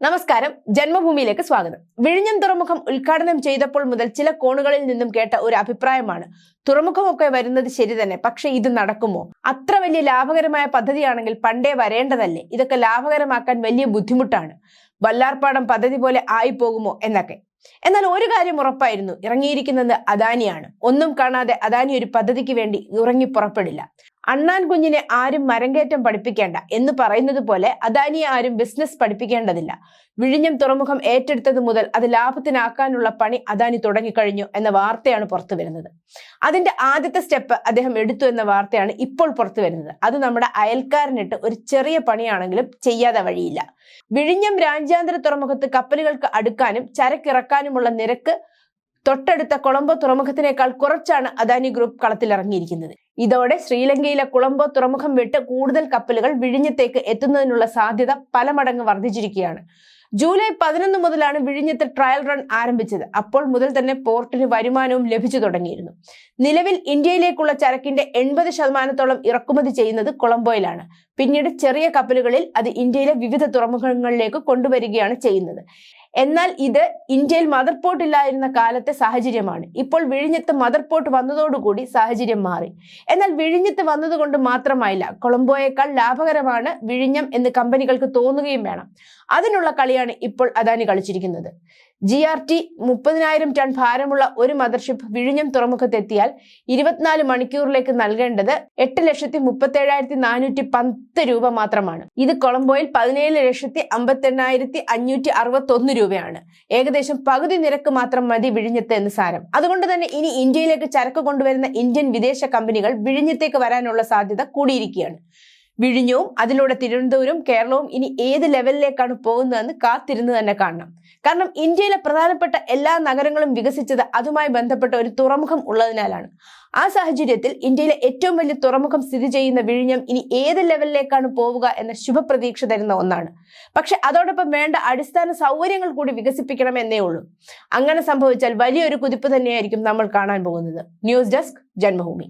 നമസ്കാരം. ജന്മഭൂമിയിലേക്ക് സ്വാഗതം. വിഴിഞ്ഞം തുറമുഖം ഉദ്ഘാടനം ചെയ്തപ്പോൾ മുതൽ ചില കോണുകളിൽ നിന്നും കേട്ട ഒരു അഭിപ്രായമാണ്. തുറമുഖമൊക്കെ വരുന്നത് ശരി തന്നെ പക്ഷെ ഇത് നടക്കുമോ? അത്ര വലിയ ലാഭകരമായ പദ്ധതിയാണെങ്കിൽ പണ്ടേ വരേണ്ടതല്ലേ? ഇതൊക്കെ ലാഭകരമാക്കാൻ വലിയ ബുദ്ധിമുട്ടാണ്. വല്ലാർപ്പാടം പദ്ധതി പോലെ ആയി പോകുമോ എന്നൊക്കെ. എന്നാൽ ഒരു കാര്യം ഉറപ്പായിരുന്നു. ഇറങ്ങിയിരിക്കുന്നത് അദാനിയാണ്. ഒന്നും കാണാതെ അദാനി ഒരു പദ്ധതിക്ക് വേണ്ടി ഉറങ്ങി പുറപ്പെടില്ല. അണ്ണാൻ കുഞ്ഞിനെ ആരും മരങ്കേറ്റം പഠിപ്പിക്കേണ്ട എന്ന് പറയുന്നത് പോലെ അദാനിയെ ആരും ബിസിനസ് പഠിപ്പിക്കേണ്ടതില്ല. വിഴിഞ്ഞം തുറമുഖം ഏറ്റെടുത്തത് മുതൽ അത് ലാഭത്തിനാക്കാനുള്ള പണി അദാനി തുടങ്ങിക്കഴിഞ്ഞു എന്ന വാർത്തയാണ് പുറത്തു വരുന്നത്. അതിന്റെ ആദ്യത്തെ സ്റ്റെപ്പ് അദ്ദേഹം എടുത്തു എന്ന വാർത്തയാണ് ഇപ്പോൾ പുറത്തു വരുന്നത്. അത് നമ്മുടെ അയൽക്കാരനിട്ട് ഒരു ചെറിയ പണിയാണെങ്കിലും ചെയ്യാതെ വഴിയില്ല. വിഴിഞ്ഞം രാജ്യാന്തര തുറമുഖത്ത് കപ്പലുകൾക്ക് അടുക്കാനും ചരക്കിറക്കാനുമുള്ള നിരക്ക് തൊട്ടടുത്ത കൊളംബോ തുറമുഖത്തിനേക്കാൾ കുറച്ചാണ് അദാനി ഗ്രൂപ്പ് കളത്തിലിറങ്ങിയിരിക്കുന്നത്. ഇതോടെ ശ്രീലങ്കയിലെ കൊളംബോ തുറമുഖം വിട്ട് കൂടുതൽ കപ്പലുകൾ വിഴിഞ്ഞത്തേക്ക് എത്തുന്നതിനുള്ള സാധ്യത പല മടങ്ങ് വർദ്ധിച്ചിരിക്കുകയാണ്. ജൂലൈ പതിനൊന്ന് മുതലാണ് വിഴിഞ്ഞത്ത് ട്രയൽ റൺ ആരംഭിച്ചത്. അപ്പോൾ മുതൽ തന്നെ പോർട്ടിന് വരുമാനവും ലഭിച്ചു തുടങ്ങിയിരുന്നു. നിലവിൽ ഇന്ത്യയിലേക്കുള്ള ചരക്കിന്റെ എൺപത് ശതമാനത്തോളം ഇറക്കുമതി ചെയ്യുന്നത് കൊളംബോയിലാണ്. പിന്നീട് ചെറിയ കപ്പലുകളിൽ അത് ഇന്ത്യയിലെ വിവിധ തുറമുഖങ്ങളിലേക്ക് കൊണ്ടുവരികയാണ് ചെയ്യുന്നത്. എന്നാൽ ഇത് ഇന്ത്യയിൽ മദർ പോർട്ട് ഇല്ലായിരുന്ന കാലത്തെ സാഹചര്യമാണ്. ഇപ്പോൾ വിഴിഞ്ഞത്ത് മദർ പോർട്ട് വന്നതോടുകൂടി സാഹചര്യം മാറി. എന്നാൽ വിഴിഞ്ഞത്ത് വന്നതുകൊണ്ട് മാത്രമായില്ല കൊളംബോയേക്കാൾ ലാഭകരമാണ് വിഴിഞ്ഞം എന്ന് കമ്പനികൾക്ക് തോന്നുകയും വേണം. അതിനുള്ള കളിയാണ് ഇപ്പോൾ അദാനി കളിച്ചിരിക്കുന്നത്. ജി ആർ ടി മുപ്പതിനായിരം ടൺ ഭാരമുള്ള ഒരു മദർഷിപ്പ് വിഴിഞ്ഞം തുറമുഖത്തെത്തിയാൽ ഇരുപത്തിനാല് മണിക്കൂറിലേക്ക് നൽകേണ്ടത് എട്ട് ലക്ഷത്തി മുപ്പത്തേഴായിരത്തി നാനൂറ്റി പത്ത് രൂപ മാത്രമാണ്. ഇത് കൊളംബോയിൽ പതിനേഴ് ലക്ഷത്തി അമ്പത്തെണ്ണായിരത്തി അഞ്ഞൂറ്റി അറുപത്തി ഒന്ന് രൂപയാണ്. ഏകദേശം പകുതി നിരക്ക് മാത്രം മതി വിഴിഞ്ഞത്ത് എന്ന് സാരം. അതുകൊണ്ട് തന്നെ ഇനി ഇന്ത്യയിലേക്ക് ചരക്ക് കൊണ്ടുവരുന്ന ഇന്ത്യൻ വിദേശ കമ്പനികൾ വിഴിഞ്ഞത്തേക്ക് വരാനുള്ള സാധ്യത കൂടിയിരിക്കുകയാണ്. വിഴിഞ്ഞവും അതിലൂടെ തിരുവനന്തപുരം കേരളവും ഇനി ഏത് ലെവലിലേക്കാണ് പോകുന്നതെന്ന് കാത്തിരുന്ന് തന്നെ കാണണം. കാരണം ഇന്ത്യയിലെ പ്രധാനപ്പെട്ട എല്ലാ നഗരങ്ങളും വികസിച്ചത് അതുമായി ബന്ധപ്പെട്ട ഒരു തുറമുഖം ഉള്ളതിനാലാണ്. ആ സാഹചര്യത്തിൽ ഇന്ത്യയിലെ ഏറ്റവും വലിയ തുറമുഖം സ്ഥിതി ചെയ്യുന്ന വിഴിഞ്ഞം ഇനി ഏത് ലെവലിലേക്കാണ് പോവുക എന്ന ശുഭപ്രതീക്ഷ തരുന്ന ഒന്നാണ്. പക്ഷെ അതോടൊപ്പം വേണ്ട അടിസ്ഥാന സൗകര്യങ്ങൾ കൂടി വികസിപ്പിക്കണമെന്നേ ഉള്ളൂ. അങ്ങനെ സംഭവിച്ചാൽ വലിയൊരു കുതിപ്പ് തന്നെയായിരിക്കും നമ്മൾ കാണാൻ പോകുന്നത്. News desk Janmabhumi.